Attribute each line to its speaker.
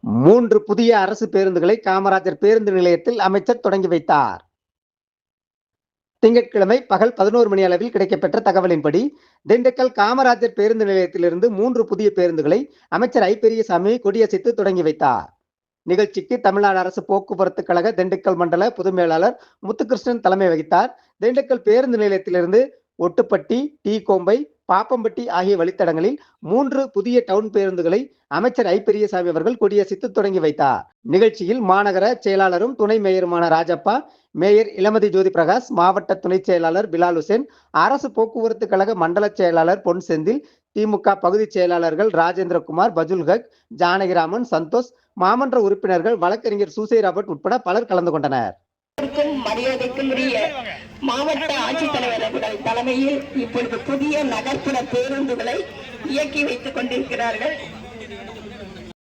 Speaker 1: மூன்று புதிய அரசு பேருந்துகளை காமராஜர் பேருந்து நிலையத்தில் அமைச்சர் தொடங்கி வைத்தார். திங்கட்கிழமை பகல் பதினோரு மணி அளவில் கிடைக்கப்பெற்ற தகவலின்படி திண்டுக்கல் காமராஜர் பேருந்து நிலையத்திலிருந்து மூன்று புதிய பேருந்துகளை அமைச்சர் ஐ பெரியசாமி கொடியசைத்து தொடங்கி வைத்தார். நிகழ்ச்சிக்கு தமிழ்நாடு அரசு போக்குவரத்து கழக திண்டுக்கல் மண்டல பொதுமேலாளர் முத்துகிருஷ்ணன் தலைமை வகித்தார். திண்டுக்கல் பேருந்து நிலையத்திலிருந்து ஒட்டுப்பட்டி டி கோம்பை பாப்பம்பட்டி ஆகிய வழித்தடங்களில் மூன்று புதிய டவுன் பேருந்துகளை அமைச்சர் ஐ. பெரியசாமி அவர்கள் கொடியசைத்து தொடங்கி வைத்தார். நிகழ்ச்சியில் மாநகர செயலாளரும் துணை மேயருமான ராஜப்பா மேயர் இளமதி ஜோதி பிரகாஷ் மாவட்ட துணை செயலாளர் பிலால் ஹுசேன் அரசு போக்குவரத்து கழக மண்டல செயலாளர் பொன் செந்தில் திமுக பகுதி செயலாளர்கள் ராஜேந்திரகுமார் பஜுல் ஹக் ஜானகிராமன் சந்தோஷ் மாமன்ற உறுப்பினர்கள் வழக்கறிஞர் சூசை ராபர்ட் உட்பட பலர் கலந்து கொண்டனர்.
Speaker 2: அனைவருக்கும் மரியாதைக்கும் உரிய மாவட்ட ஆட்சித்தலைவர் அவர்கள் தலைமையில் இப்பொழுது புதிய நகர்ப்புற பேருந்துகளை இயக்கி வைத்துக் கொண்டிருக்கிறார்கள்.